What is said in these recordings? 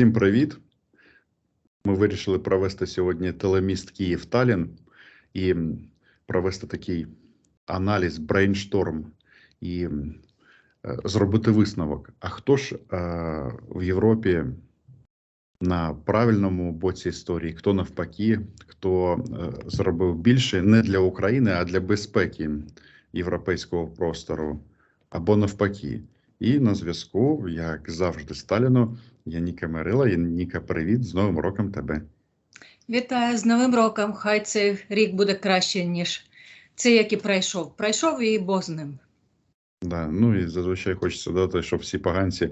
Всім привіт! Ми вирішили провести сьогодні телеміст Київ Талін і провести такий аналіз, брейншторм і е, зробити висновок. А хто ж е, в Європі на правильному боці історії, хто навпаки, хто е, зробив більше не для України, а для безпеки європейського простору, або навпаки. І на зв'язку, як завжди, Сталіну, я Ніка Мерила. І Ніка, привіт, з Новим роком тебе. Вітаю з Новим роком. Хай цей рік буде краще, ніж цей, який пройшов. Пройшов і Бог з ним. Да, ну і зазвичай хочеться додати, щоб всі поганці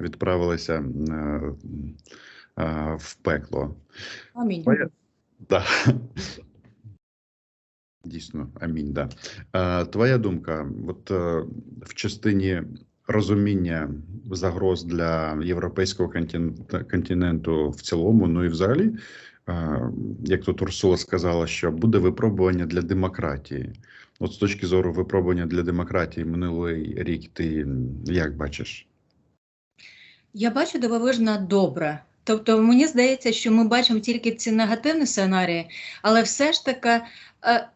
відправилися е, е, в пекло. Амінь. Твоя- Да. Дійсно, амінь. Да. Е, твоя думка, от е, в частині розуміння загроз для європейського континенту в цілому, ну і взагалі, як тут Урсула сказала, що буде випробування для демократії. От з точки зору випробування для демократії минулий рік, ти як бачиш? Я бачу дивовижно добре. Тобто, мені здається, що ми бачимо тільки ці негативні сценарії, але все ж таки е,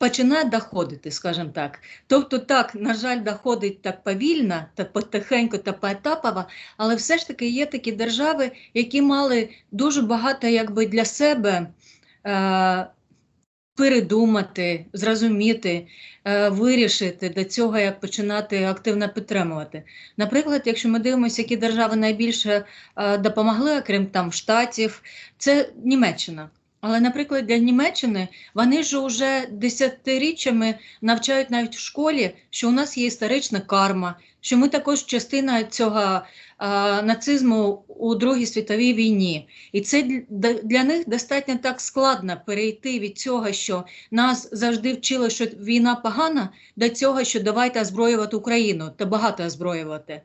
починає доходити, скажімо так. Тобто, так, на жаль, доходить так повільно, та потихеньку та поетапово, але все ж таки є такі держави, які мали дуже багато якби для себе. Е, Передумати, зрозуміти, е, вирішити до цього, як починати активно підтримувати. Наприклад, якщо ми дивимося, які держави найбільше е, допомогли, окрім там штатів, це Німеччина. Але, наприклад, для Німеччини вони ж вже десятиріччями навчають навіть в школі, що у нас є історична карма, що ми також частина цього е, нацизму у Другій світовій війні. І це для них достатньо так складно перейти від цього, що нас завжди вчили, що війна погана, до цього, що давайте озброювати Україну та багато озброювати.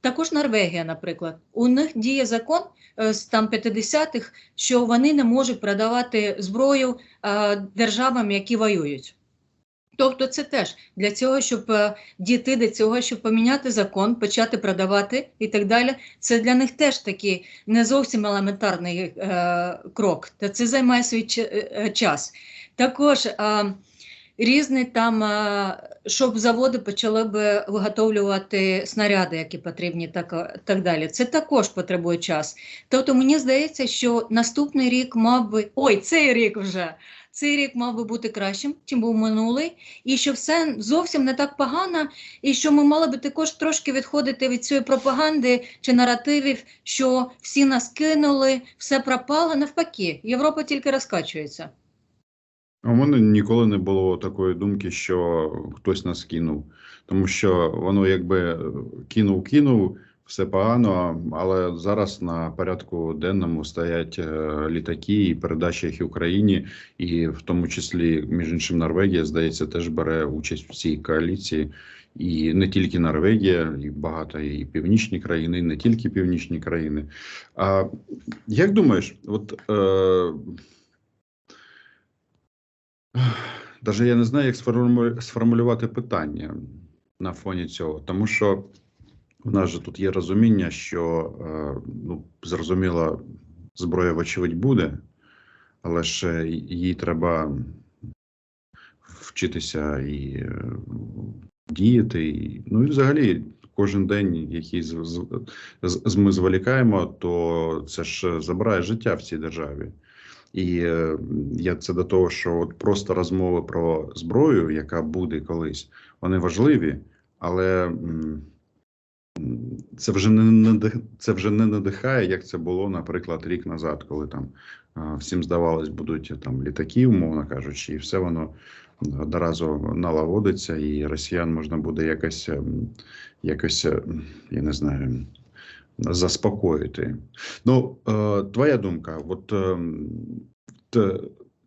Також Норвегія, наприклад, у них діє закон е, з там 50-х, що вони не можуть продавати зброю е, державам, які воюють. Тобто це теж для цього, щоб е, дійти до цього, щоб поміняти закон, почати продавати і так далі. Це для них теж такий не зовсім елементарний е, крок. Та це займає свій час. Також е, різні там, е, щоб заводи почали би виготовлювати снаряди, які потрібні, так, так далі. Це також потребує час. Тобто мені здається, що наступний рік мав би ой, цей рік вже. Цей рік мав би бути кращим, чим був минулий, і що все зовсім не так погано, і що ми мали би також трошки відходити від цієї пропаганди чи наративів, що всі нас кинули, все пропало. Навпаки, Європа тільки розкачується. У мене ніколи не було такої думки, що хтось нас кинув, тому що воно якби кинув, кинув, все погано, але зараз на порядку денному стоять е, літаки і передача їх Україні, і в тому числі, між іншим, Норвегія, здається, теж бере участь в цій коаліції. І не тільки Норвегія, і багато і північні країни, і не тільки північні країни. А як думаєш, от е, Даже я не знаю, як сформулю- сформулювати питання на фоні цього, тому що в нас же тут є розуміння, що е, ну, зрозуміло, зброя, вочевидь, буде, але ж їй треба вчитися і е, діяти. Ну і взагалі кожен день, який з- з- ми зволікаємо, то це ж забирає життя в цій державі. І е, я це до того, що от просто розмови про зброю, яка буде колись, вони важливі, але це вже не це вже не надихає, як це було, наприклад, рік назад, коли там всім здавалось, будуть там літаки, умовно кажучи, і все воно одразу налагодиться, і росіян можна буде якось, ем, якось, ем, я не знаю, заспокоїти. Ну, е, твоя думка, от ем,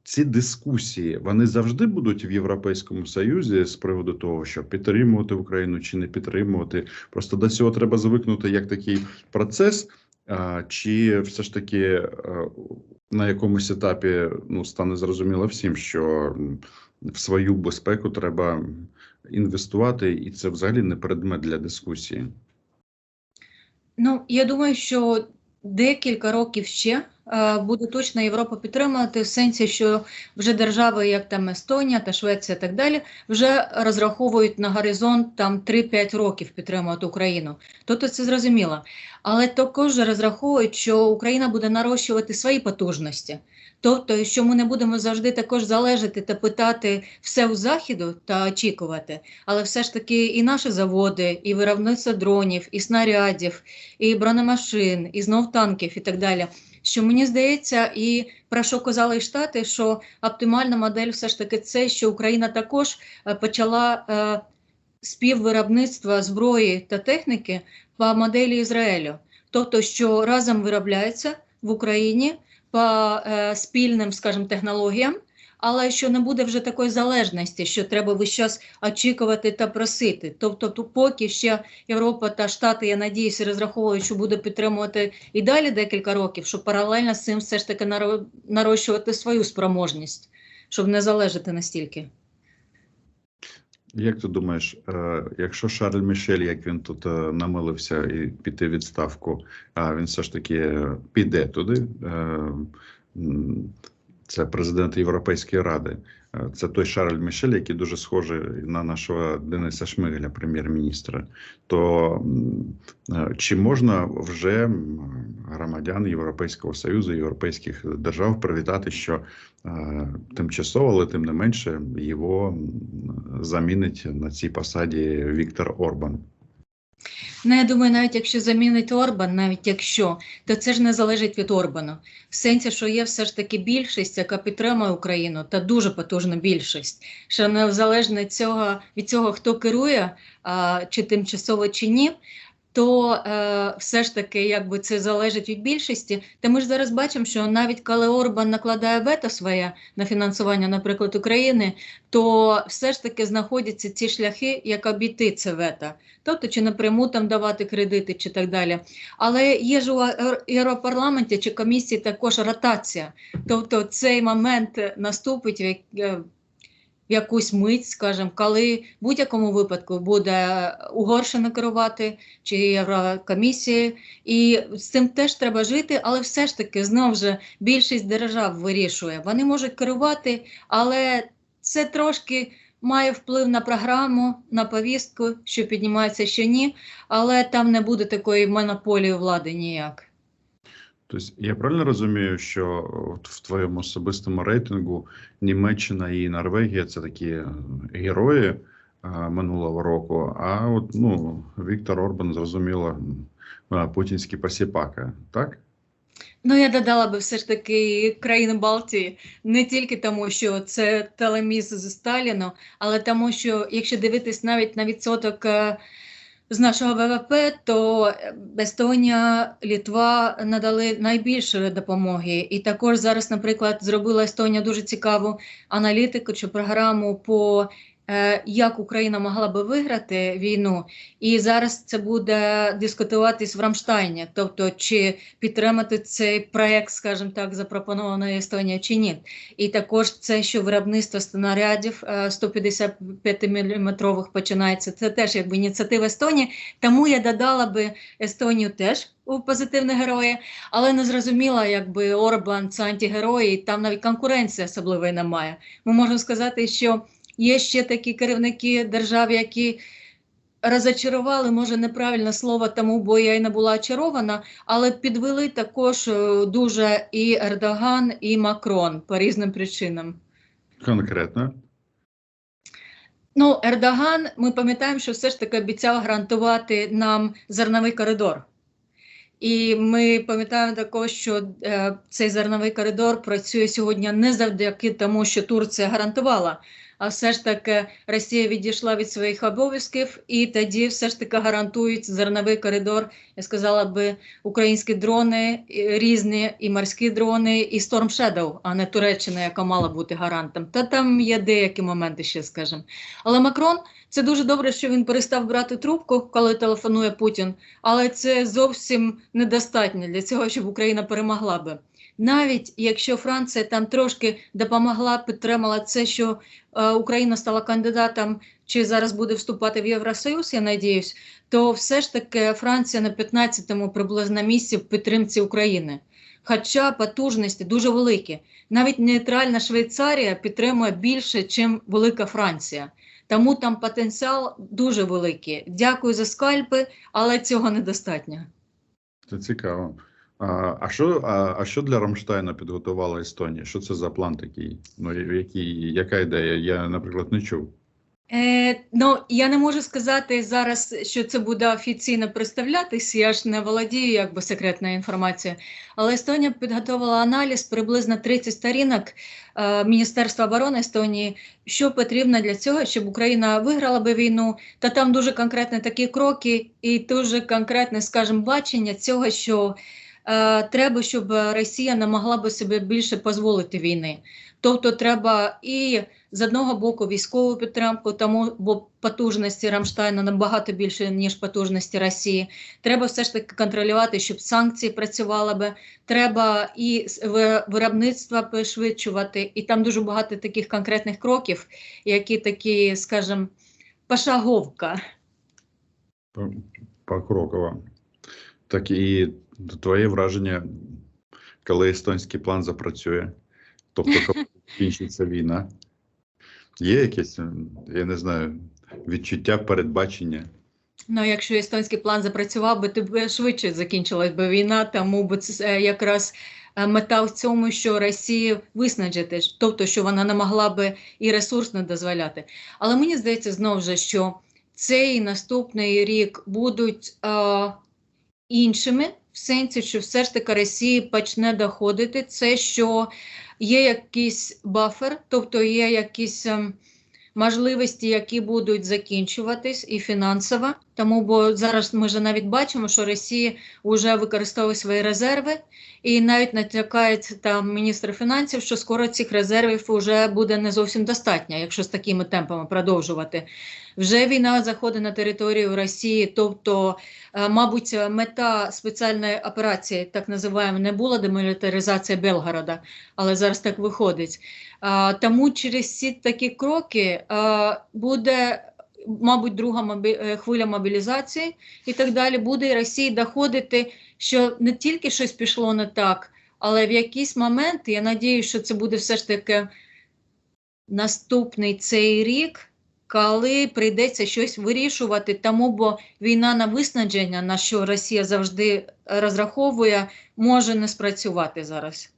ці дискусії вони завжди будуть в Європейському Союзі з приводу того, що підтримувати Україну чи не підтримувати. Просто до цього треба звикнути як такий процес, чи все ж таки е, на якомусь етапі ну, стане зрозуміло всім, що в свою безпеку треба інвестувати, і це взагалі не предмет для дискусії. Ну, я думаю, що декілька років ще е, буде точно Європа підтримувати в сенсі, що вже держави, як там Естонія та Швеція, і так далі, вже розраховують на горизонт там 3-5 років підтримувати Україну. Тобто це зрозуміло. Але також розраховують, що Україна буде нарощувати свої потужності. Тобто, що ми не будемо завжди також залежати та питати все у заходу та очікувати, але все ж таки і наші заводи, і виробництво дронів, і снарядів, і бронемашин, і знов танків, і так далі. Що мені здається, і про що казали Штати, що оптимальна модель все ж таки це, що Україна також е, почала е, співвиробництва зброї та техніки по моделі Ізраїлю. Тобто, що разом виробляється в Україні по е, спільним, скажімо, технологіям, але що не буде вже такої залежності, що треба весь час очікувати та просити. Тобто, то поки ще Європа та Штати, я надіюся, розраховують, що буде підтримувати і далі декілька років, щоб паралельно з цим все ж таки наро- нарощувати свою спроможність, щоб не залежати настільки. Як ти думаєш, е, якщо Шарль Мішель, як він тут е, намилився і піти відставку, він все ж таки піде туди, е, це президент Європейської ради. Це той Шарль Мішель, який дуже схожий на нашого Дениса Шмигаля, прем'єр-міністра. То чи можна вже громадян Європейського Союзу, європейських держав привітати, що е, тимчасово, але тим не менше, його замінить на цій посаді Віктор Орбан? Ну, я думаю, навіть якщо замінить Орбан, навіть якщо, то це ж не залежить від Орбану. В сенсі, що є все ж таки більшість, яка підтримує Україну, та дуже потужна більшість. Що незалежно від цього, від цього, хто керує, а, чи тимчасово, чи ні, то е, все ж таки, якби це залежить від більшості. Та ми ж зараз бачимо, що навіть коли Орбан накладає вето своє на фінансування, наприклад, України, то все ж таки знаходяться ці шляхи, як обійти це вето. Тобто, чи напряму там давати кредити, чи так далі. Але є ж у Євро- Європарламенті чи комісії також ротація. Тобто цей момент наступить е, якусь мить, скажімо, коли в будь-якому випадку буде Угорщина керувати чи Єврокомісія, і з цим теж треба жити, але все ж таки знову ж більшість держав вирішує. Вони можуть керувати, але це трошки має вплив на програму, на повістку, що піднімається, що ні, але там не буде такої монополії влади ніяк. Тобто я правильно розумію, що в твоєму особистому рейтингу Німеччина і Норвегія це такі е, герої е, минулого року, а от ну, Віктор Орбан, зрозуміло, е, путінський посіпака, так? Ну, я додала би все ж таки країни Балтії не тільки тому, що це телеміс з Сталіну, але тому, що якщо дивитись навіть на відсоток з нашого ВВП, то Естонія, Літва надали найбільше допомоги. І також зараз, наприклад, зробила Естонія дуже цікаву аналітику чи програму по е, як Україна могла би виграти війну, і зараз це буде дискутуватись в Рамштайні, тобто чи підтримати цей проект, скажімо так, запропонованої Естонії чи ні. І також це, що виробництво снарядів е, 155 мм починається, це теж якби ініціатива Естонії. Тому я додала би Естонію теж у позитивні герої, але не зрозуміла, якби Орбан це антигерої, і там навіть конкуренції особливої немає. Ми можемо сказати, що є ще такі керівники держав, які розочарували, може неправильне слово, тому бо я й не була очарована, але підвели також е, дуже і Ердоган, і Макрон по різним причинам. Конкретно. Ну, Ердоган, ми пам'ятаємо, що все ж таки обіцяв гарантувати нам зерновий коридор. І ми пам'ятаємо також, що е, цей зерновий коридор працює сьогодні не завдяки тому, що Турція гарантувала, а все ж таки Росія відійшла від своїх обов'язків, і тоді все ж таки гарантують зерновий коридор. Я сказала би, українські дрони різні, і морські дрони, і Storm Shadow, а не Туреччина, яка мала бути гарантом. Та там є деякі моменти ще, скажімо. Але Макрон це дуже добре, що він перестав брати трубку, коли телефонує Путін, але це зовсім недостатньо для цього, щоб Україна перемогла би. Навіть якщо Франція там трошки допомогла, підтримала це, що е, Україна стала кандидатом чи зараз буде вступати в Євросоюз, я надіюсь, то все ж таки Франція на 15-му приблизно місці в підтримці України. Хоча потужності дуже великі. Навіть нейтральна Швейцарія підтримує більше, ніж велика Франція. Тому там потенціал дуже великий. Дякую за скальпи, але цього недостатньо. Це цікаво. А, що, а, а що для Рамштайна підготувала Естонія? Що це за план такий? Ну, який, яка ідея? Я, наприклад, не чув. Е, ну, я не можу сказати зараз, що це буде офіційно представлятись. Я ж не володію якби секретною інформацією. Але Естонія підготувала аналіз приблизно 30 сторінок е, Міністерства оборони Естонії, що потрібно для цього, щоб Україна виграла би війну. Та там дуже конкретні такі кроки, і дуже конкретне, скажімо, бачення цього, що треба, щоб Росія не могла би собі більше дозволити війни. Тобто, треба і з одного боку військову підтримку, тому бо потужності Рамштайна набагато більше ніж потужності Росії. Треба все ж таки контролювати, щоб санкції працювали би. Треба і виробництво пришвидшувати. І там дуже багато таких конкретних кроків, які такі, скажімо, пошаговка. Покрокова. Так і твоє враження, коли естонський план запрацює, тобто коли закінчиться війна, є якесь, я не знаю, відчуття передбачення? Ну, якщо естонський план запрацював би, то б швидше закінчилась би війна, тому б це е, якраз е, мета в цьому, що Росію виснажити, тобто, що вона не могла би і ресурсно дозволяти. Але мені здається знову ж, що цей наступний рік будуть е, іншими, в сенсі, що все ж таки Росії почне доходити це, що є якийсь бафер, тобто є якісь. ем, можливості, які будуть закінчуватись, і фінансово. Тому бо зараз ми вже навіть бачимо, що Росія вже використовує свої резерви, і навіть натякається там міністр фінансів, що скоро цих резервів вже буде не зовсім достатньо, якщо з такими темпами продовжувати. Вже війна заходить на територію Росії, тобто, е, мабуть, мета спеціальної операції, так називаємо, не була демілітаризація Белгорода, але зараз так виходить. Тому через ці такі кроки буде, мабуть, друга е, хвиля мобілізації і так далі. Буде і Росії доходити, що не тільки щось пішло не так, але в якийсь момент, я надію, що це буде все ж таки наступний цей рік, коли прийдеться щось вирішувати, тому бо війна на виснаження, на що Росія завжди розраховує, може не спрацювати зараз.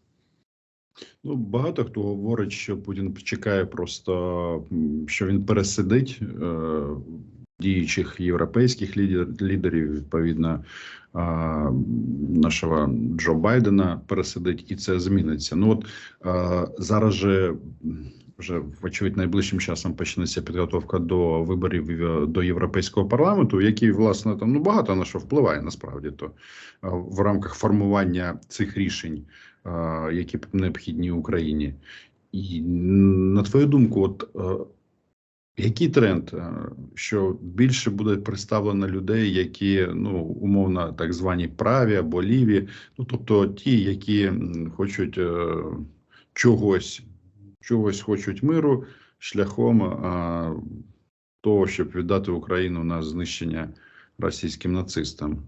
Ну, багато хто говорить, що Путін чекає просто, що він пересидить е, діючих європейських лідер, лідерів, відповідно, е, нашого Джо Байдена пересидить, і це зміниться. Ну от е, зараз же вже вочевидь найближчим часом почнеться підготовка до виборів е, до європейського парламенту, який власне там ну багато на що впливає насправді то е, в рамках формування цих рішень які необхідні Україні. І на твою думку, от е, який тренд, е, що більше буде представлено людей, які ну умовно так звані праві або ліві, ну тобто ті, які хочуть е, чогось, чогось хочуть миру шляхом того, щоб віддати Україну на знищення російським нацистам.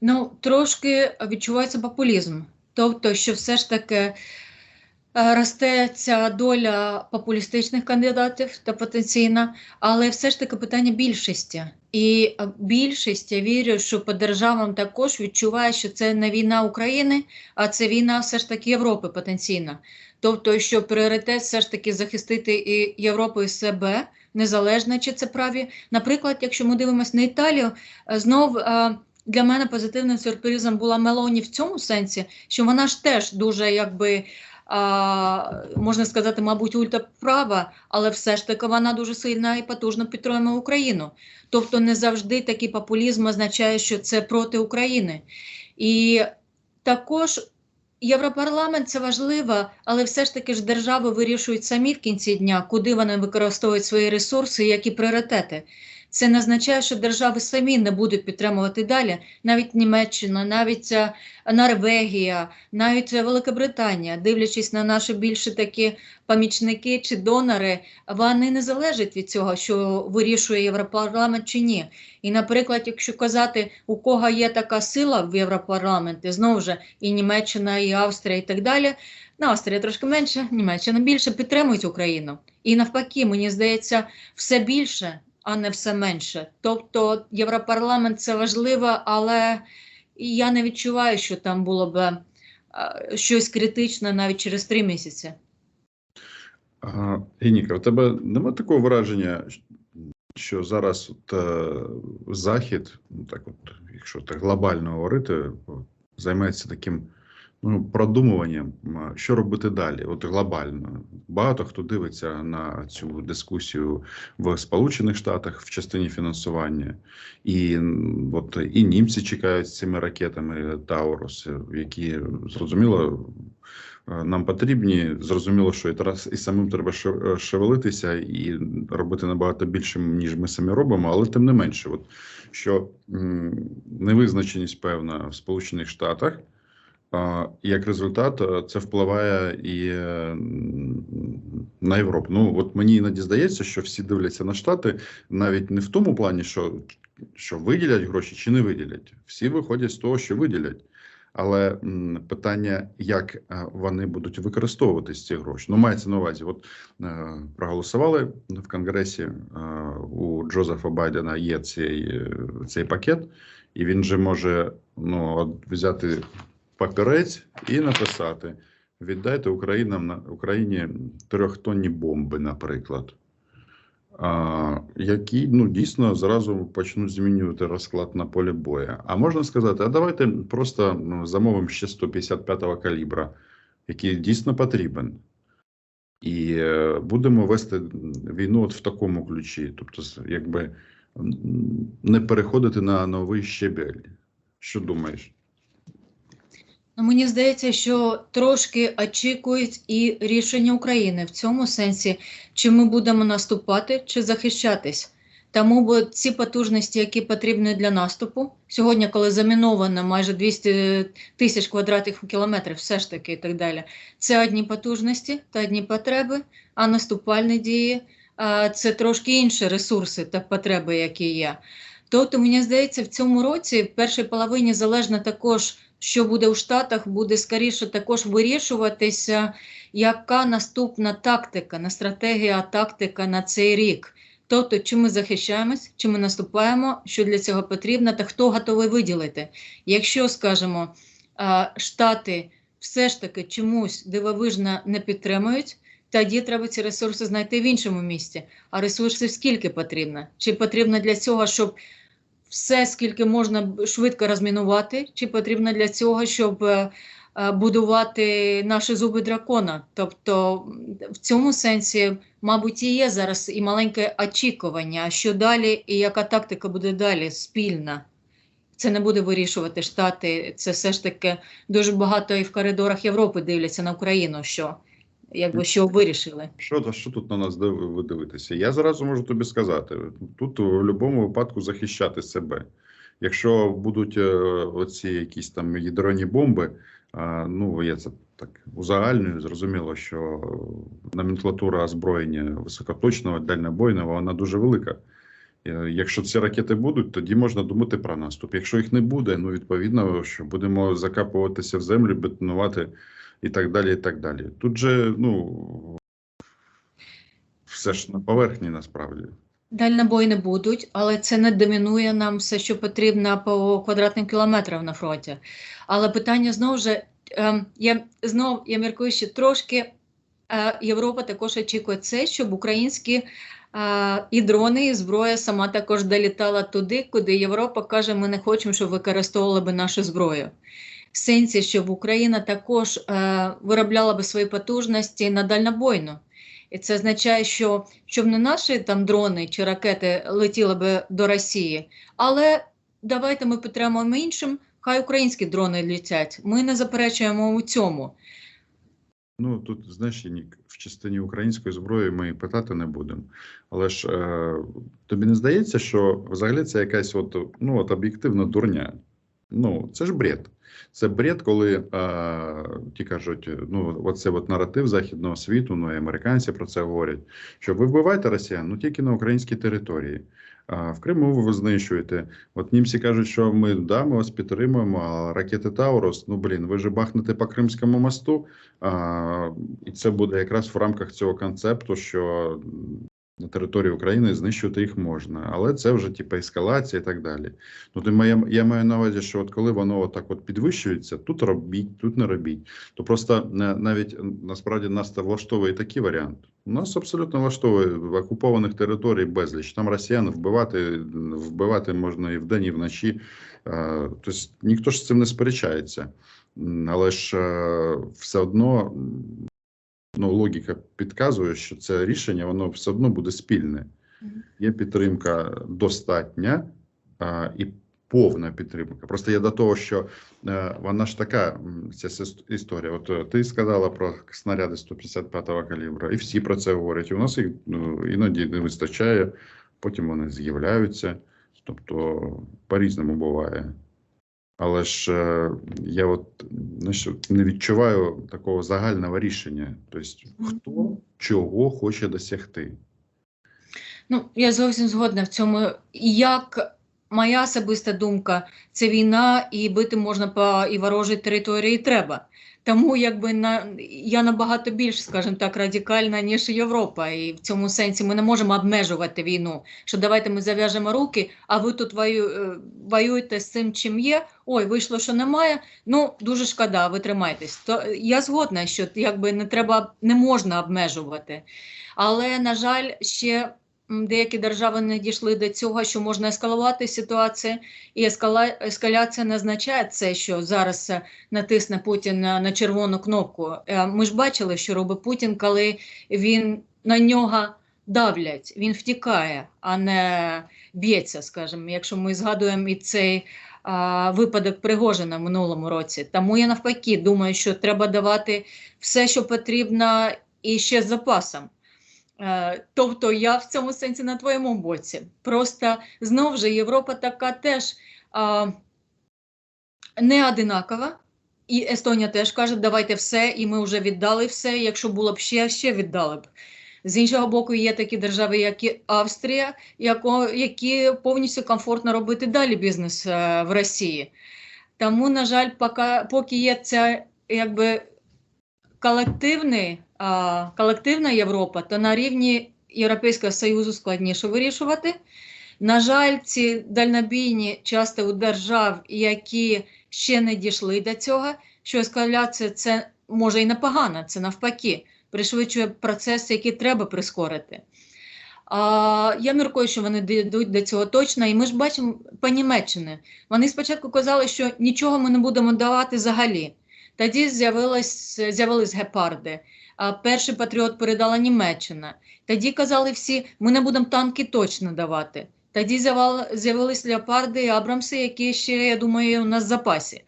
Ну, трошки відчувається популізм. Тобто, що все ж таки е, росте ця доля популістичних кандидатів та потенційна, але все ж таки питання більшості. І е, більшість, я вірю, що по державам також відчуває, що це не війна України, а це війна все ж таки Європи потенційна. Тобто, що пріоритет все ж таки захистити і Європу і себе, незалежно чи це праві. Наприклад, якщо ми дивимося на Італію, е, знов. Для мене позитивним сюрпризом була Мелоні в цьому сенсі, що вона ж теж дуже, якби а, можна сказати, мабуть, ультраправа, але все ж таки вона дуже сильна і потужно підтримує Україну. Тобто не завжди такий популізм означає, що це проти України. І також Європарламент це важливо, але все ж таки ж держави вирішують самі в кінці дня, куди вони використовують свої ресурси які пріоритети. Це не означає, що держави самі не будуть підтримувати далі. Навіть Німеччина, навіть е, Норвегія, навіть Великобританія, дивлячись на наші більше такі помічники чи донори, вони не залежать від цього, що вирішує Європарламент чи ні. І, наприклад, якщо казати, у кого є така сила в Європарламенті, знову ж і Німеччина, і Австрія, і так далі. Ну, Австрія трошки менше, Німеччина більше підтримують Україну. І навпаки, мені здається, все більше, а не все менше. Тобто Європарламент це важливо, але я не відчуваю, що там було б е, щось критичне навіть через три місяці. А, Гініка, у тебе нема такого враження, що зараз от, е, Захід, ну так от, якщо так глобально говорити, займається таким ну, продумуванням, що робити далі, от глобально. Багато хто дивиться на цю дискусію в Сполучених Штатах в частині фінансування, і от і німці чекають з цими ракетами Таурус, які зрозуміло. Нам потрібні, зрозуміло, що і зараз і самим треба ше- шевелитися і робити набагато більше, ніж ми самі робимо, але тим не менше, от що невизначеність певна в Сполучених Штатах, як результат, е, це впливає і е, на Європу. Ну от мені іноді здається, що всі дивляться на Штати навіть не в тому плані, що, що виділять гроші чи не виділять. Всі виходять з того, що виділять. Але питання, як е, вони будуть використовуватись ці гроші. Ну, мається на увазі, от проголосували в Конгресі. У Джозефа Байдена є цей, цей пакет, і він же може ну, взяти папірець і написати: віддайте Українам на Україні трьохтонні бомби, наприклад. А, які ну дійсно зразу почнуть змінювати розклад на полі бою. А можна сказати, а давайте просто ну, замовимо ще 155-го калібра, який дійсно потрібен. І е, будемо вести війну от в такому ключі, тобто, якби не переходити на новий щебель. Що думаєш? Ну, мені здається, що трошки очікують і рішення України в цьому сенсі, чи ми будемо наступати, чи захищатись. Тому бо ці потужності, які потрібні для наступу, сьогодні, коли заміновано майже 200 тисяч квадратних кілометрів, все ж таки і так далі, це одні потужності та одні потреби, а наступальні дії це трошки інші ресурси та потреби, які є. Тобто, мені здається, в цьому році, в першій половині, залежно також що буде у Штатах, буде скоріше також вирішуватися, яка наступна тактика, не стратегія, тактика на цей рік. Тобто, чи ми захищаємось, чи ми наступаємо, що для цього потрібно, та хто готовий виділити. Якщо, скажімо, Штати все ж таки чомусь дивовижно не підтримують, тоді треба ці ресурси знайти в іншому місці. А ресурсів скільки потрібно? Чи потрібно для цього, щоб все, скільки можна швидко розмінувати, чи потрібно для цього, щоб е, е, будувати наші зуби дракона. Тобто в цьому сенсі, мабуть, і є зараз і маленьке очікування, що далі і яка тактика буде далі спільна. Це не буде вирішувати Штати. Це все ж таки дуже багато і в коридорах Європи дивляться на Україну, що якби що вирішили. Що, що тут на нас див- ви дивитеся? Я зразу можу тобі сказати: тут в будь-якому випадку захищати себе. Якщо будуть е, оці якісь там ядерні бомби, ну я це так узагальнюю, зрозуміло, що номенклатура озброєння високоточного, дальнобойного, вона дуже велика. Е, Якщо ці ракети будуть, тоді можна думати про наступ. Якщо їх не буде, ну відповідно, що будемо закапуватися в землю, бетонувати і так далі. і так далі. Тут же, ну все ж на поверхні насправді. Дальнобої будуть, але це не домінує нам все, що потрібно по квадратним кілометрам на фронті. Але питання знову ж, е, я знов я міркую, що трошки е, Європа також очікує це, щоб українські е, і дрони, і зброя сама також долітала туди, куди Європа каже, ми не хочемо, щоб використовували би нашу зброю. В сенсі, щоб Україна також е, виробляла би свої потужності на дальнобойну. І це означає, що щоб не наші там дрони чи ракети летіли би до Росії, але давайте ми підтримуємо іншим, хай українські дрони летять. Ми не заперечуємо у цьому. Ну тут Нік, в частині української зброї ми питати не будемо. Але ж е, тобі не здається, що взагалі це якась от, ну, от об'єктивна дурня. Ну, це ж бред. Це бред, коли е, ті кажуть, ну оце от наратив західного світу, ну і американці про це говорять. Що ви вбиваєте росіян, ну тільки на українській території. А в Криму ви знищуєте. От німці кажуть, що ми да, ми вас підтримуємо, а ракети Таурус, ну блін, ви ж бахнете по Кримському мосту. А, і це буде якраз в рамках цього концепту, що на території України знищувати їх можна, але це вже типу ескалація і так далі. Ну то я, я маю на увазі, що от коли воно так от підвищується, тут робіть, тут не робіть. То просто навіть насправді нас це влаштовує такий варіант. Нас абсолютно влаштовує в окупованих територій безліч. Там росіян вбивати, вбивати можна і вдень, і вночі. Тобто ніхто ж з цим не сперечається. Але ж е, все одно ну, логіка підказує, що це рішення воно все одно буде спільне. Є підтримка достатня а, і повна підтримка. Просто я до того, що е, вона ж така ця історія. От е, ти сказала про снаряди 155-го калібра, і всі про це говорять. І у нас їх ну, іноді не вистачає, потім вони з'являються. Тобто по-різному буває. Але ж е, я от не відчуваю такого загального рішення. Тобто, хто чого хоче досягти. Ну, я зовсім згодна в цьому. Як моя особиста думка, це війна, і бити можна по і ворожій території треба. Тому якби на я набагато більш, скажімо так, радикальна, ніж Європа. І в цьому сенсі ми не можемо обмежувати війну. Що давайте ми зав'яжемо руки, а ви тут вою, е, воюєте з цим, чим є. Ой, вийшло, що немає. Ну дуже шкода, ви тримайтесь. То я згодна, що якби не треба, не можна обмежувати. Але на жаль, ще деякі держави не дійшли до цього, що можна ескалувати ситуацію, і ескала... ескаляція не означає це, що зараз е, натисне Путін на, червону кнопку. Е, Ми ж бачили, що робить Путін, коли він на нього давлять, він втікає, а не б'ється, скажімо, якщо ми згадуємо і цей а, випадок Пригожина в минулому році. Тому я навпаки думаю, що треба давати все, що потрібно, і ще з запасом. Е, Тобто я в цьому сенсі на твоєму боці. Просто знову ж Європа така теж а, не одинакова. І Естонія теж каже, давайте все, і ми вже віддали все. Якщо було б ще, ще віддали б. З іншого боку, є такі держави, як і Австрія, яко, які повністю комфортно робити далі бізнес е, в Росії. Тому, на жаль, поки, поки є ця якби колективний, а, колективна Європа, то на рівні Європейського Союзу складніше вирішувати. На жаль, ці дальнобійні часто у держав, які ще не дійшли до цього, що ескаляція це може і непогано, це навпаки, пришвидшує процес, який треба прискорити. А, я міркую, що вони дійдуть до цього точно, і ми ж бачимо по Німеччині. Вони спочатку казали, що нічого ми не будемо давати взагалі. Тоді з'явились гепарди. Перший патріот передала Німеччина. Тоді казали всі, ми не будемо танки точно давати. Тоді з'явились леопарди і Абрамси, які ще, я думаю, у нас в запасі.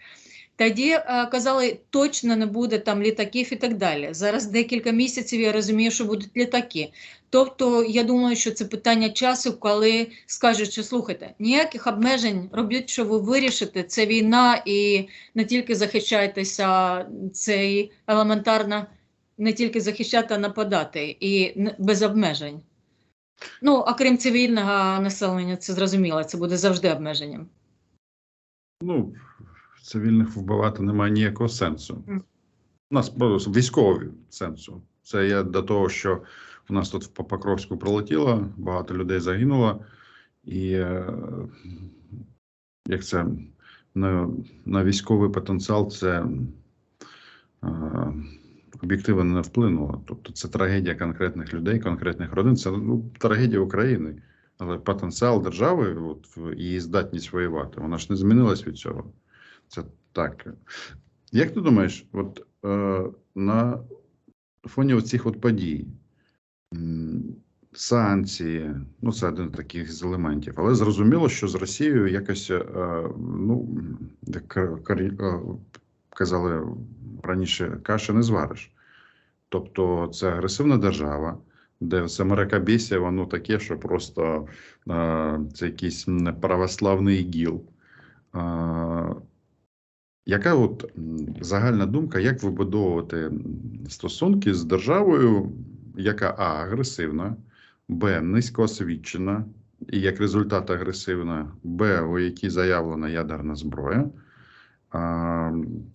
Тоді е, казали, точно не буде там літаків і так далі. Зараз декілька місяців я розумію, що будуть літаки. Тобто, я думаю, що це питання часу, коли скажуть, що слухайте, ніяких обмежень робіть, що ви вирішите, це війна, і не тільки захищайтеся, це і елементарно не тільки захищати, а нападати, і без обмежень. Ну, окрім цивільного населення, це зрозуміло, це буде завжди обмеженням. Ну, цивільних вбивати немає ніякого сенсу. У нас військовий сенсу. Це я до того, що у нас тут по Покровську пролетіло, багато людей загинуло, і е, як це на, на військовий потенціал це е, об'єктивно не вплинуло. Тобто це трагедія конкретних людей, конкретних родин, це ну, трагедія України. Але потенціал держави, от, її здатність воювати, вона ж не змінилась від цього. Це так. Як ти думаєш, от е, на фоні оцих от подій, санкції, ну це один з таких з елементів, але зрозуміло, що з Росією якось, е, ну, як е, казали раніше, каші не звариш. Тобто це агресивна держава, де все мракобесія, воно таке, що просто е, це якийсь православний ігіл. Е, яка от загальна думка, як вибудовувати стосунки з державою, яка А агресивна, Б низькоосвічена, і як результат агресивна, Б, у якій заявлена ядерна зброя,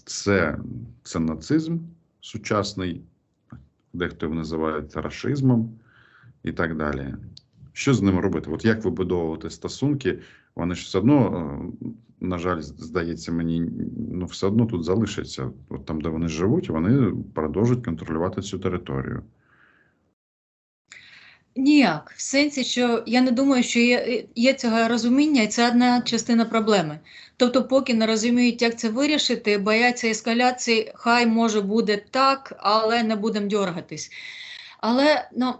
це, це нацизм сучасний, дехто його називає рашизмом і так далі. Що з ним робити? От як вибудовувати стосунки? Вони ж все одно, е, на жаль, здається мені, ну все одно тут залишаться. От там, де вони живуть, вони продовжують контролювати цю територію. Ніяк. В сенсі, що я не думаю, що є, є цього розуміння, і це одна частина проблеми. Тобто, поки не розуміють, як це вирішити, бояться ескаляції, хай може буде так, але не будемо дергатись. Але ну,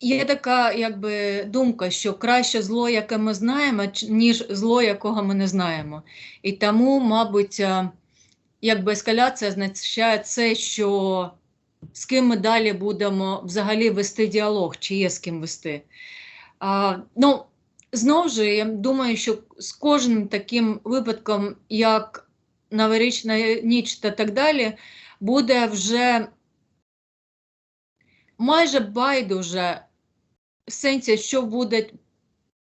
є така якби, думка, що краще зло, яке ми знаємо, ніж зло, якого ми не знаємо. І тому, мабуть, е, якби ескаляція означає це, що з ким ми далі будемо взагалі вести діалог, чи є з ким вести. А, ну, знову ж, я думаю, що з кожним таким випадком, як новорічна ніч та так далі, буде вже майже байдуже в сенсі, що буде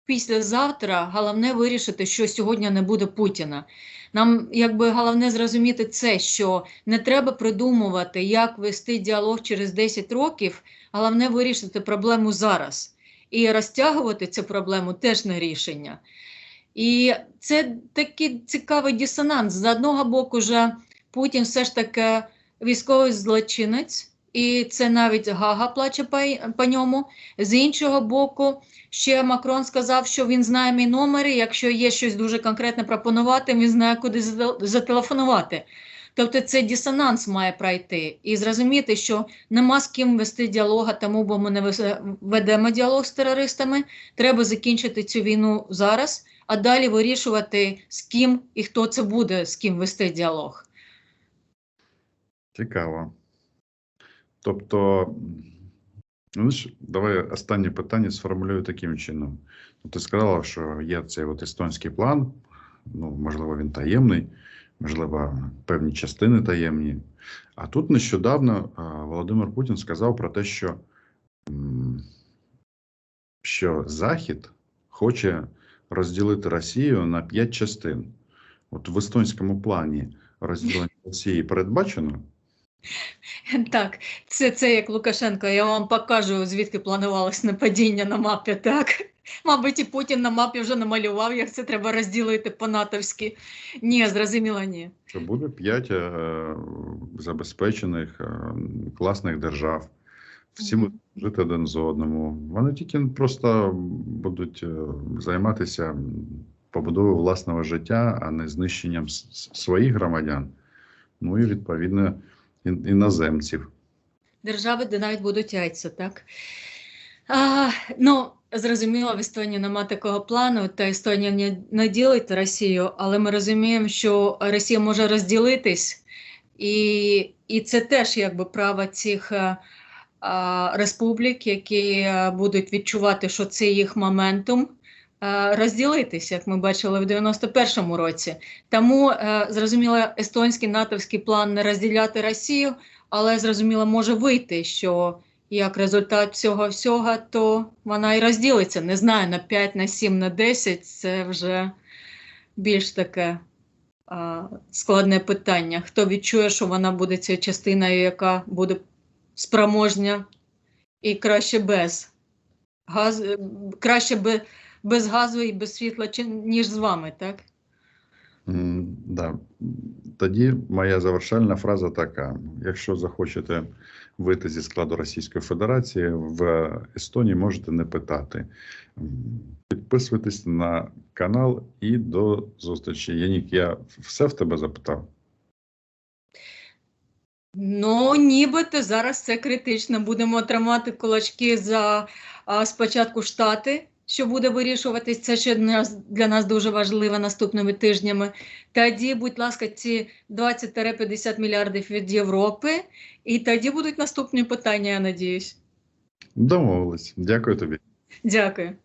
післязавтра, головне вирішити, що сьогодні не буде Путіна. Нам якби головне зрозуміти це, що не треба придумувати, як вести діалог через 10 років, головне вирішити проблему зараз. І розтягувати цю проблему теж не рішення. І це такий цікавий дисонанс. З одного боку, же Путін все ж таки військовий злочинець, і це навіть Гага плаче по, по ньому. З іншого боку, ще Макрон сказав, що він знає мій номер, і якщо є щось дуже конкретне пропонувати, він знає, куди зателефонувати. Тобто це дисонанс має пройти і зрозуміти, що нема з ким вести діалога, тому бо ми не ведемо діалог з терористами. Треба закінчити цю війну зараз, а далі вирішувати, з ким і хто це буде, з ким вести діалог. Цікаво. Тобто, ну, давай останнє питання сформулюю таким чином. Ну, Ти сказала, що є цей от естонський план, ну, можливо, він таємний, можливо, певні частини таємні. А тут нещодавно Володимир Путін сказав про те, що, що Захід хоче розділити Росію на п'ять частин. От в естонському плані розділення Росії передбачено. Так, це, це як Лукашенко. Я вам покажу, звідки планувалось нападіння на мапі. Так, мабуть, і Путін на мапі вже намалював, як це треба розділити по-натовськи. Ні, зрозуміло, ні. Що буде п'ять е, забезпечених е, класних держав. Всі будуть жити один з одному. Вони тільки просто будуть е, займатися побудовою власного життя, а не знищенням своїх громадян. Ну і відповідно іноземців. Держави, де навіть будуть яйця, так? А, ну, зрозуміло, в Естонії нема такого плану, та Естонія не, не ділить Росію, але ми розуміємо, що Росія може розділитись, і, і це теж якби право цих а, а, республік, які а, будуть відчувати, що це їх моментум. А, Розділитись, як ми бачили в 91-му році. Тому е, зрозуміло, естонський натовський план не розділяти Росію, але зрозуміло, може вийти, що як результат всього всього, то вона і розділиться. Не знаю, на 5, на 7, на 10 це вже більш таке а, складне питання. Хто відчує, що вона буде цією частиною, яка буде спроможня і краще без газ, краще без, без газу і без світла, ніж з вами, так? М, Да. Тоді моя завершальна фраза така: якщо захочете вийти зі складу Російської Федерації в Естонії, можете не питати. Підписуйтесь на канал і до зустрічі. Янік, я все в тебе запитав. Ну, нібито зараз це критично. Будемо тримати кулачки за а, спочатку Штати, що буде вирішуватись, це ще для нас, для нас дуже важливо наступними тижнями. Тоді, будь ласка, ці 20-50 мільярдів від Європи, і тоді будуть наступні питання, я надіюсь. Домовились. Дякую тобі. Дякую.